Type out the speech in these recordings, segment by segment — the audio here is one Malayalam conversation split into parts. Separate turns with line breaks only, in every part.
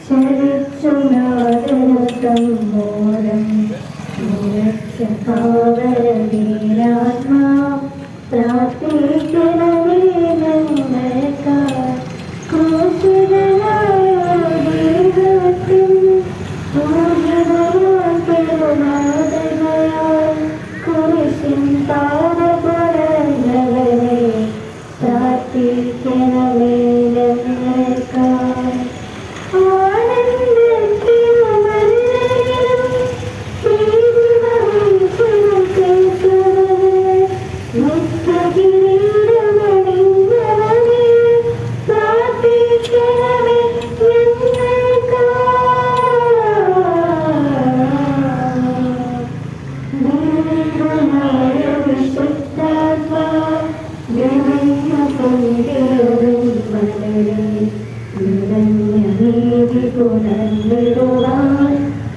ചരിച്ചുനാദനസമ്മോദം നിരക്ഷഭാവരവീരാത്മാ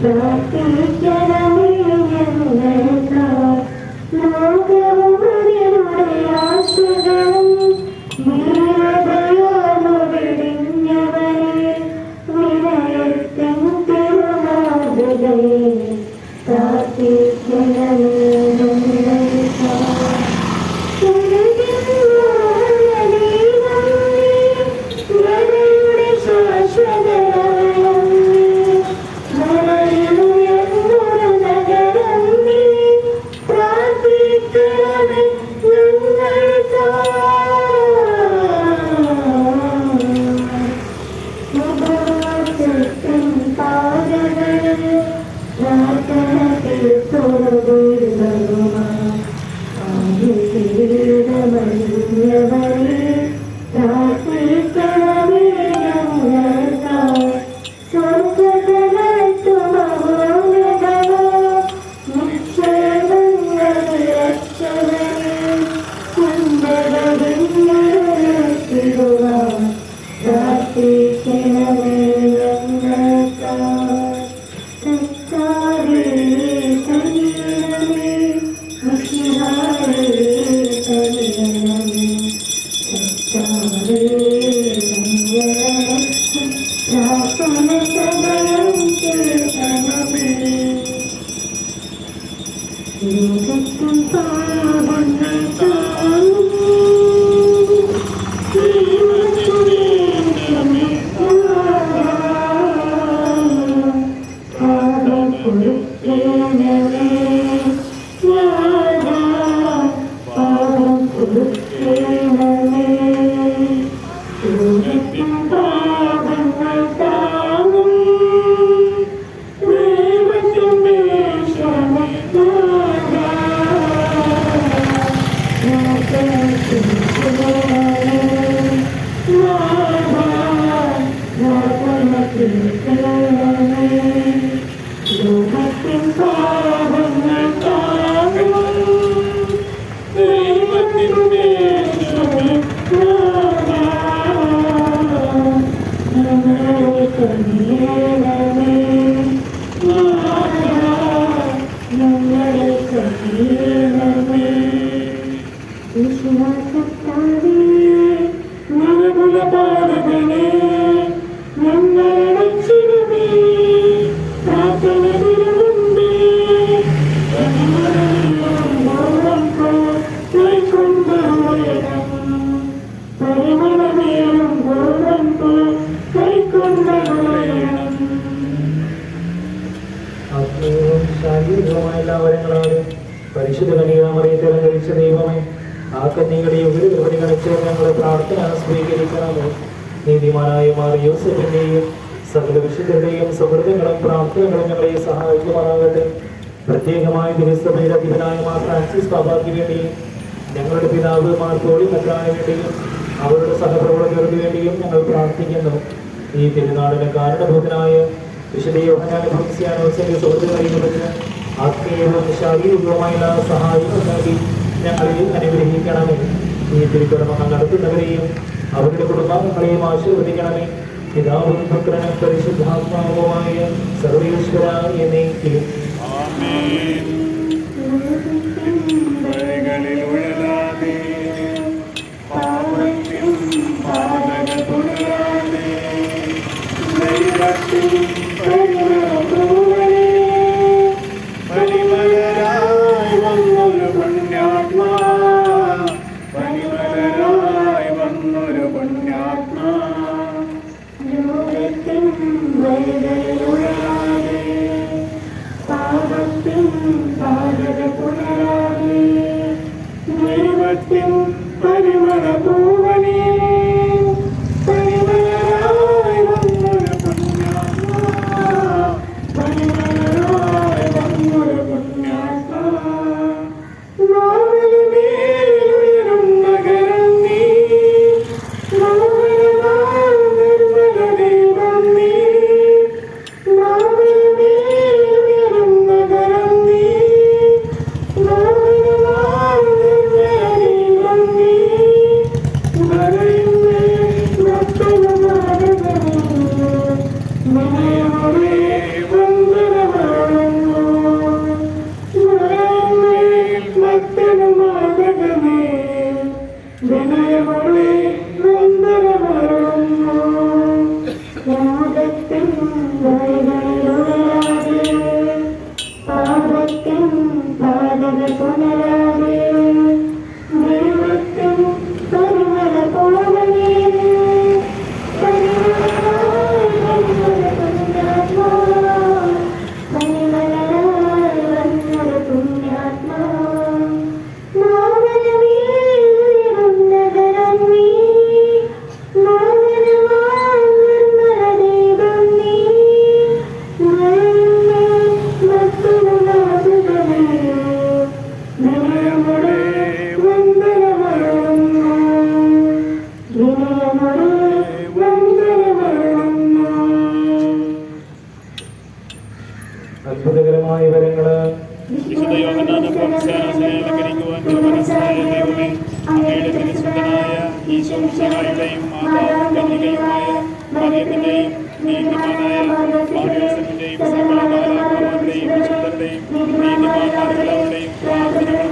പ്രാർത്ഥിക്കണമേ
ആത്മീയവും യോസഫിന്റെയും സകല വിശുദ്ധരുടെയും സൗഹൃദങ്ങളും പ്രാർത്ഥനകളും ഞങ്ങളെ സഹായിക്കുമാറാകട്ടെ. പ്രത്യേകമായി തിരുസഭയുടെ അധിപനായ മാർ ഫ്രാൻസിസ് ബാബാക്ക് വേണ്ടിയും ഞങ്ങളുടെ പിതാവ് മാർ തോളി മെത്രാന് വേണ്ടിയും അവരുടെ സഹപ്രവർത്തകർക്ക് വേണ്ടിയും ഞങ്ങൾ പ്രാർത്ഥിക്കുന്നു. ഈ തിരുനാടിന് കാരണഭൂതനായ വിശുദ്ധ യോഹനാന ഭക്സിയാനോസിന്റെ സുഹൃത്തുക്കളെ കുറിച്ച് ആത്മീയവും ശാരീരികവുമായ സഹായം നൽകി ഞങ്ങളെ അനുഗ്രഹിക്കണമേ. ഈ തിരുക്കർമ്മങ്ങൾ നടത്തുന്നവരെയും അവരുടെ കുടുംബാംഗങ്ങളെയും ആശീർവദിക്കണമേ. പിതാവും പുത്രനും പരിശുദ്ധാത്മാവുമായ സർവേശ്വരായ എന്നേക്കും.
மனத்தின் பரிமள பூவனே போனல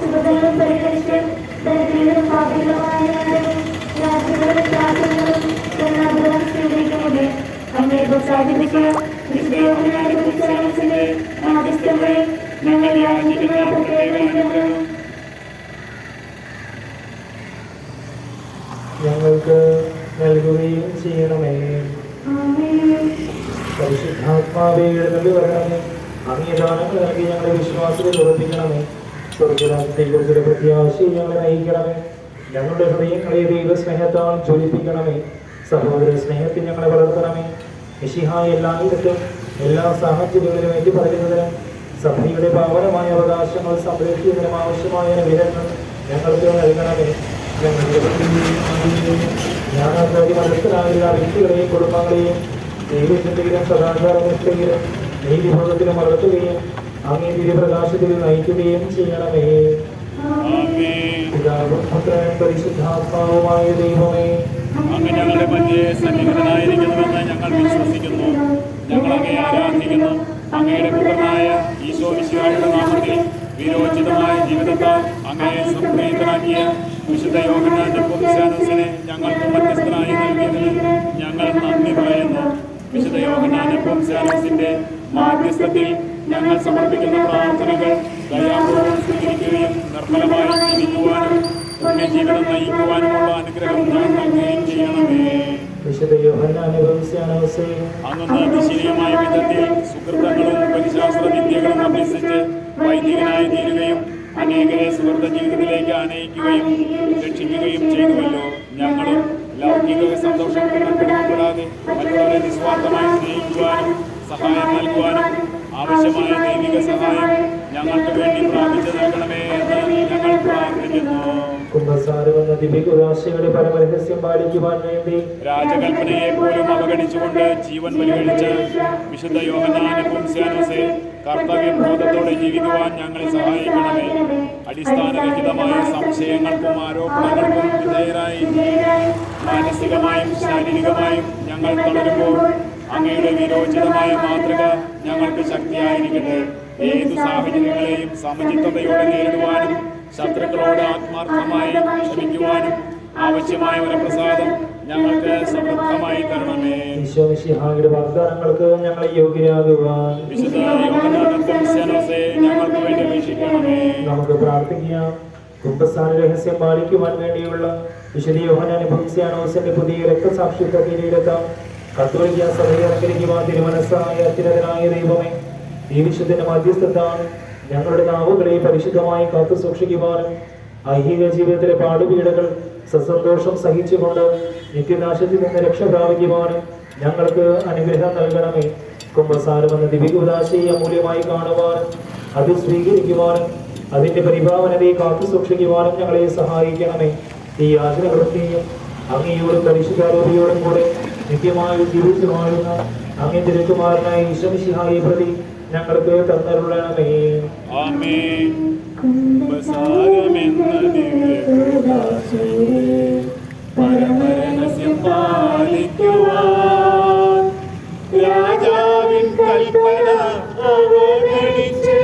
സുഖങ്ങളും പരിഹരിച്ച് ദരിദ്രരും പാപികളുമായ സ്വീകരിക്കുന്നത് ഞങ്ങൾ യാചിക്കുന്ന പ്രത്യേക
ഞങ്ങൾക്ക് നൽകുകയും ചെയ്യണമേ. പരിശുദ്ധാത്മാവേ എഴുന്നള്ളി വരണമേ. അംഗീദാനങ്ങൾ നൽകി ഞങ്ങളെ വിശ്വാസത്തിൽ ഉറപ്പിക്കണമേ. സ്വർഗരാജ്യത്തെക്കുറിച്ചുള്ള പ്രത്യാശയും ഞങ്ങളെ നയിക്കണമേ ഞങ്ങളുടെ ഹൃദയങ്ങളെ ദൈവസ്നേഹത്താൽ ജ്വലിപ്പിക്കണമേ. സഹോദര സ്നേഹത്തിൽ ഞങ്ങളെ വളർത്തണമേ. മിശിഹ എല്ലായിടത്തും എല്ലാ സാഹചര്യങ്ങളിലും ഏറ്റു പറയുന്നതിനും സഭയുടെ പാവനമായ അവകാശങ്ങൾ സംരക്ഷിക്കുന്നതിനും ആവശ്യമായ വിവരങ്ങൾ ഞങ്ങൾക്ക് നൽകണമേ. ഞങ്ങളുടെ ജ്ഞാനകാരി മനസ്സിലാകില്ല വ്യക്തികളെയും കുടുംബങ്ങളെയും ദൈവചിന്തയിലും സദാചാരനിഷ്ഠയിലും നീതിഭോഗത്തിലും വളർത്തുകയും അങ്ങേ തിരുപ്രകാശത്തിൽ നയിക്കുകയും ചെയ്യണമേ. പിതാവും പുത്രനും പരിശുദ്ധാത്മാവുമായ ദൈവമേ.
അങ്ങ് ഞങ്ങളുടെ മധ്യേ സന്നിഹിതനായിരിക്കുന്നുവെന്ന് ഞങ്ങൾ വിശ്വസിക്കുന്നു. ഞങ്ങൾ അങ്ങയെ ആരാധിക്കുന്നു. അങ്ങയുടെ പുത്രനായ ഈശോ വിശ്വായുടെ നാമത്തിൽ വിരോചിതമായ ജീവിതത്താൽ അങ്ങയെ സംപ്രീതനാക്കിയ വിശുദ്ധ യോഗനാന്റെ പൊതുശാനസിനെ ഞങ്ങൾക്ക് മധ്യസ്ഥനായി നൽകിയതിന് ഞങ്ങൾ നന്ദി പറയുന്നു. വിശുദ്ധ യോഗനാന്റെ പൊതുശാനസിന്റെ മാധ്യസ്ഥത്തിൽ ഞങ്ങൾ സമർപ്പിക്കുന്ന പ്രാർത്ഥനകൾ ദയാപൂർവം സ്വീകരിക്കുകയും നിർമ്മലമായി ജീവിക്കുവാനും പുണ്യജീവിതം നയിക്കുവാനുമുള്ള അനുഗ്രഹം ഞാൻ നൽകുകയും ചെയ്യണമേ.
വിശുദ്ധ യോഹന്നാനുഭവിച്ചാനവസേ
അങ്ങ് നിശ്ചയമായ വിധത്തിൽ സുഹൃത്തങ്ങളും പരിശാസ്ത്ര വിദ്യകളും അഭ്യസിച്ച് വൈദികനായി തീരുകയും അനേകരെ സുഹൃത്ത ജീവിതത്തിലേക്ക് ആനയിക്കുകയും രക്ഷിക്കുകയും ചെയ്തുവല്ലോ. ഞങ്ങളും ലൗകിക സന്തോഷം മറ്റുള്ളവരെ നിസ്വാർത്ഥമായി സ്നേഹിക്കുവാനും സഹായം നൽകുവാനും ആവശ്യമായ ദൈവിക സഹായം ഞങ്ങൾക്ക് വേണ്ടി പ്രാപിച്ചു നൽകണമേ എന്ന് ഞങ്ങൾ പ്രാർത്ഥിക്കുന്നു.
കുംഭസാരമെന്ന ദിവ്യകുരാശികളുടെ പരമരഹസ്യം പാലിക്കുവാൻ വേണ്ടി
രാജകൽപ്പനയെ പോലും അവഗണിച്ചുകൊണ്ട് ജീവൻ പരിഗണിച്ച് വിശുദ്ധ യോഹന്നാന പുംസ്യാനോസെ കർത്തവ്യബോധത്തോടെ ജീവിക്കുവാൻ ഞങ്ങളെ സഹായിക്കണമേ. അടിസ്ഥാനരഹിതമായ സംശയങ്ങൾക്കും ആരോപണങ്ങൾക്കും വിധേയരായി. മാനസികമായും ശാരീരികമായും ഞങ്ങൾ തളരുമ്പോൾ അങ്ങയുടെ വിരോചനമായ മാതൃക ഞങ്ങൾക്ക് ശക്തിയായിരിക്കട്ടെ. ഏത് സാഹചര്യങ്ങളെയും സമചിത്തതയോടെ നേരിടുവാനും ശത്രുക്കളോട് ആത്മാർത്ഥമായി ക്ഷമിക്കുവാനും ആവശ്യമായ വരപ്രസാദം
ഞങ്ങൾക്ക് സമൃദ്ധമായി തരണമേ.
ഈശോ മിശിഹായുടെ വാഗ്ദാനങ്ങൾക്ക് ഞങ്ങളെ യോഗ്യരാകുവാൻ.
ഞങ്ങൾക്ക് വേണ്ടി അപേക്ഷിക്കണമേ.
നമുക്ക് പ്രാർത്ഥിക്കാം. കുംഭസ്ഥാന രഹസ്യം പാലിക്കുവാൻ വേണ്ടിയുള്ള വിശുദ്ധ യോഹനാനുഭവിച്ചാനോസിന്റെ പുതിയ രക്തസാക്ഷിത്വ കിരീടത്താം. കത്തോലിക്ക സഭയെ അനുഗ്രഹിക്കുക തിരുമനസ്സായ അത്യുന്നതനായ ദൈവമേ ഈ വിശുദ്ധന്റെ മധ്യസ്ഥത്താണ് ഞങ്ങളുടെ നാവുകളെ പരിശുദ്ധമായി കാത്തു സൂക്ഷിക്കുവാനും ഐഹിക ജീവിതത്തിലെ പാടുപീടകൾ സസന്തോഷം സഹിച്ചുകൊണ്ട് നിത്യനാശത്തിൽ നിന്ന് രക്ഷ പ്രാപിക്കുവാനും ഞങ്ങൾക്ക് അനുഗ്രഹം നൽകണമേ. കുംഭസാരം എന്ന ദിവ്യകുദാശയെ അമൂല്യമായി കാണുവാനും അത് സ്വീകരിക്കുവാനും അതിന്റെ പരിഭാവനതയെ കാത്തു സൂക്ഷിക്കുവാനും ഞങ്ങളെ സഹായിക്കണമേ. ഈ യാചനകളൊക്കെയും അങ്ങയോടും പരിശുദ്ധാരോപിയോടും കൂടെ നിത്യമായി ജീവിച്ചു വാഴുന്ന അങ്ങേ തിരുക്കുമാരനായ ഈശ്വമിശിഹായി പ്രതി ഞങ്ങൾക്ക് തന്നരുള്ളണമേ
ആമേൻ. കുംഭസാരമെന്ന ദിവ്യകൂദാശയെ പരമരഹസ്യം പാലിക്കുവാൻ. രാജാവിൻ കൽപ്പന അവഗണിച്ച്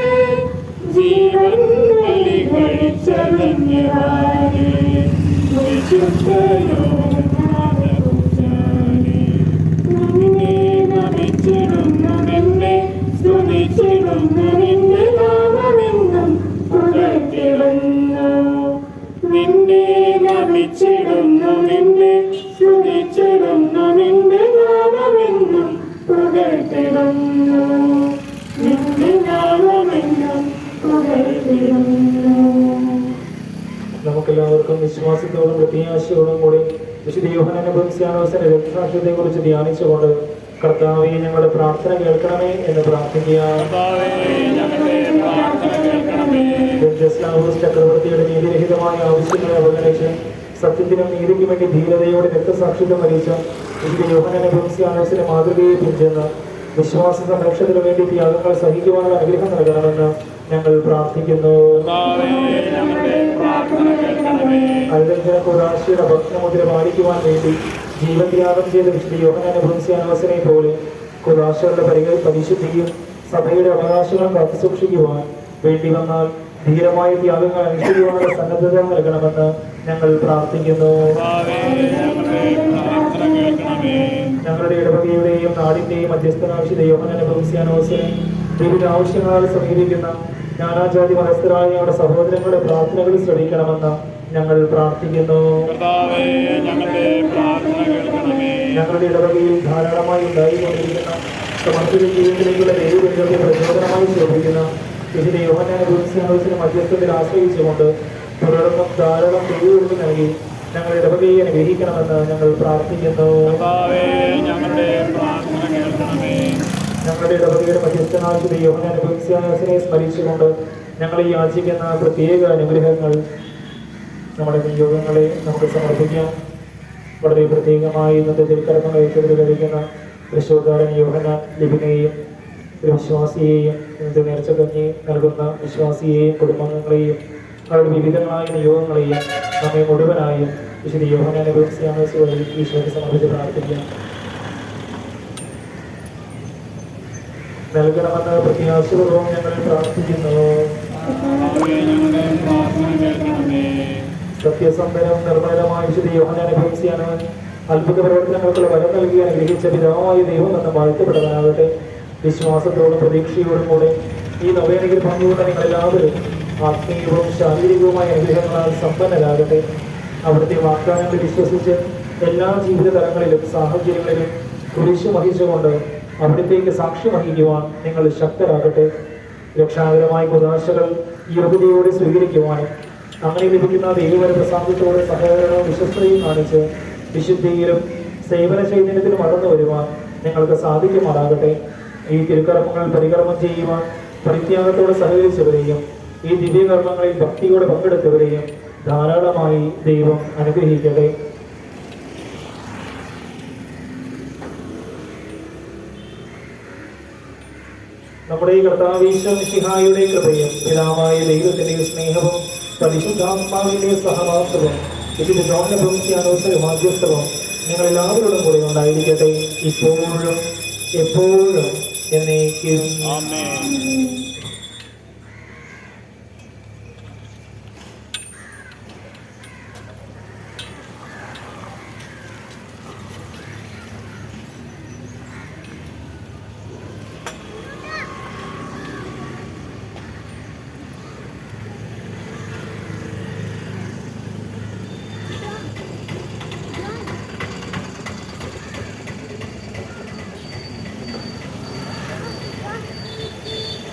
ജീവൻ ബലി കഴിച്ച ധന്യവാനെ വിശുദ്ധ
യോഹനാനുഭവിച്ചാലോസന രക്തസാക്ഷ്യത്തെ കുറിച്ച് ധ്യാനിച്ചുകൊണ്ട് കർത്താവെ ഞങ്ങളുടെ പ്രാർത്ഥന കേൾക്കണമേ എന്ന് പ്രാർത്ഥിക്കുക. ചക്രവർത്തിയുടെ നീതിരഹിതമായ ആവശ്യങ്ങളെ അവഗണിച്ച് സത്യത്തിനും നീതിക്കും വേണ്ടി ധീരതയോടെ രക്തസാക്ഷിത്വം വരിച്ച ഇതിന്റെ യോഹനനെ യോഹനാനുഭവിച്ചാലോസിന്റെ മാതൃകയെ പിഞ്ചെന്ന് വിശ്വാസ സംരക്ഷണത്തിനു വേണ്ടി ത്യാഗങ്ങൾ സഹിക്കുവാനുള്ള അനുഗ്രഹം നൽകണമെന്ന് ഞങ്ങൾ പ്രാർത്ഥിക്കുന്നു. അതിലെ കുറാശിയുടെ ഭക്തമുദ്ര പാലിക്കുവാൻ വേണ്ടി ജീവത്യാഗം ചെയ്ത വിശുദ്ധ യോഹനാനുഭവിച്ചാനവസനെ പോലെ കുറാശകളുടെ പരിക പരിശുദ്ധിയും സഭയുടെ അവകാശങ്ങളും കാത്തുസൂക്ഷിക്കുവാൻ വേണ്ടി വന്നാൽ ധീരമായ ത്യാഗങ്ങൾ അനുഷ്ഠിക്കുവാനുള്ള സന്നദ്ധത നൽകണമെന്ന് ഞങ്ങൾ പ്രാർത്ഥിക്കുന്നു.
ഞങ്ങളുടെ
ഇടവകയുടെയും നാടിന്റെയും മധ്യസ്ഥനാവശ്യ യോഹനാനുഭവിച്ചാനവസനെ വിവിധ ആവശ്യങ്ങളാൽ സമീപിക്കുന്ന നാനാജാതി മതസ്ഥരായ ഞങ്ങളുടെ സഹോദരങ്ങളുടെ പ്രാർത്ഥനകൾ ശ്രമിക്കണമെന്ന് ഞങ്ങൾ പ്രാർത്ഥിക്കുന്നു.
ഞങ്ങളുടെ
ഇടവകയിൽ ധാരാളമായി ഉണ്ടായിക്കൊണ്ടിരിക്കുന്ന സമർപ്പിത ജീവിതത്തിലേക്കുള്ള ദൈവബന്ധത്തെ പ്രചോദനമായി ശോഭിക്കുന്ന വിശുദ്ധ യോഹനാനുഭവിച്ചാലോചന മധ്യസ്ഥത്തിൽ ആശ്രയിച്ചുകൊണ്ട് തുടർന്നും ധാരാളം ദൈവവിധി നൽകി ഞങ്ങളുടെ ഇടവകയെ അനുഗ്രഹിക്കണമെന്ന് ഞങ്ങൾ പ്രാർത്ഥിക്കുന്നു.
ഞങ്ങളുടെ പ്രാർത്ഥന
ഞങ്ങളുടെ ഇടവകയുടെ യോഹന യോഹനാനുഭവിച്ചാലോചനയെ സ്മരിച്ചുകൊണ്ട് ഞങ്ങൾ ഈ യാചിക്കുന്ന പ്രത്യേക അനുഗ്രഹങ്ങൾ നമ്മുടെ നിയോഗങ്ങളെ നമുക്ക് സമർപ്പിക്കാം. വളരെ പ്രത്യേകമായി ഇന്നത്തെ തിരുക്കർമ്മങ്ങൾ ഏറ്റെടുത്ത് കഴിക്കുന്ന തൃശ്ശൂർകാരൻ യോഹന ലിബിനെയും ഒരു വിശ്വാസിയെയും ഇന്നത്തെ നേർച്ച കഞ്ഞി നൽകുന്ന വിശ്വാസിയെയും കുടുംബാംഗങ്ങളെയും അവരുടെ വിവിധങ്ങളായ നിയോഗങ്ങളെയും നമ്മെ മുഴുവനായും വിശുദ്ധ യോഹന അനുഭവിച്ചാണ് വഴി ഈശോയെ സമർപ്പിച്ച് പ്രാർത്ഥിക്കാം. നൽകണമെന്ന് പ്രത്യാശപൂർവം ഞങ്ങൾ പ്രാർത്ഥിക്കുന്നു. സത്യസന്ധനം ശ്രീ നിർമ്മലമായ വിശുദ്ധ യോഹനാനുഭവിച്ചാണ് അത്ഭുത പ്രവർത്തനങ്ങൾക്കുള്ള വരം നൽകി അനുഗ്രഹിച്ച പിതാവായ ദൈവം എന്ന് വാഴ്ത്തപ്പെടാനാകട്ടെ വിശ്വാസത്തോടും പ്രതീക്ഷയോടും കൂടെ ഈ നവേനയിൽ പങ്കുകൊണ്ട് നിങ്ങളെല്ലാവരും ആത്മീയവും ശാരീരികവുമായ അനുഗ്രഹങ്ങളാൽ സമ്പന്നരാകട്ടെ. അവിടുത്തെ വാഗ്ദാനങ്ങൾ വിശ്വസിച്ച് എല്ലാ ജീവിത തലങ്ങളിലും സാഹചര്യങ്ങളിലും കുരിശു വഹിച്ചുകൊണ്ട് അവിടത്തേക്ക് സാക്ഷി വഹിക്കുവാൻ നിങ്ങൾ ശക്തരാകട്ടെ. രക്ഷാകരമായ കുതാശകൾ യോഗ്യതയോടെ സ്വീകരിക്കുവാനും അങ്ങനെ ലഭിക്കുന്ന ദൈവവര പ്രസാദത്തോടെ സഹകരണവും വിശ്വസ്തയും കാണിച്ച് വിശുദ്ധിയിലും സേവന ചൈതന്യത്തിലും വളർന്നു വരുവാൻ നിങ്ങൾക്ക് സാധിക്കുമാറാകട്ടെ. ഈ തിരുക്കർമ്മങ്ങൾ പരികർമ്മം ചെയ്യുവാൻ പരിത്യാഗത്തോടെ സഹകരിച്ചവരെയും ഈ ദിവ്യകർമ്മങ്ങളിൽ ഭക്തിയോടെ പങ്കെടുത്തവരെയും ധാരാളമായി ദൈവം അനുഗ്രഹിക്കട്ടെ. നമ്മുടെ ഈ കർത്താവീശ്വസിഹായുടെ കൃപയും പിതാവായ ദൈവത്തിന്റെ സ്നേഹവും പരിശുദ്ധാത്മാവിന്റെ സഹവാസവും ഇതിന്റെ ജോനഭംസ്യാനോസര മാധ്യസ്ഥവും നിങ്ങൾ എല്ലാവരോടും കൂടെ ഉണ്ടായിരിക്കട്ടെ. ഇപ്പോഴും എപ്പോഴും എന്നേക്കും.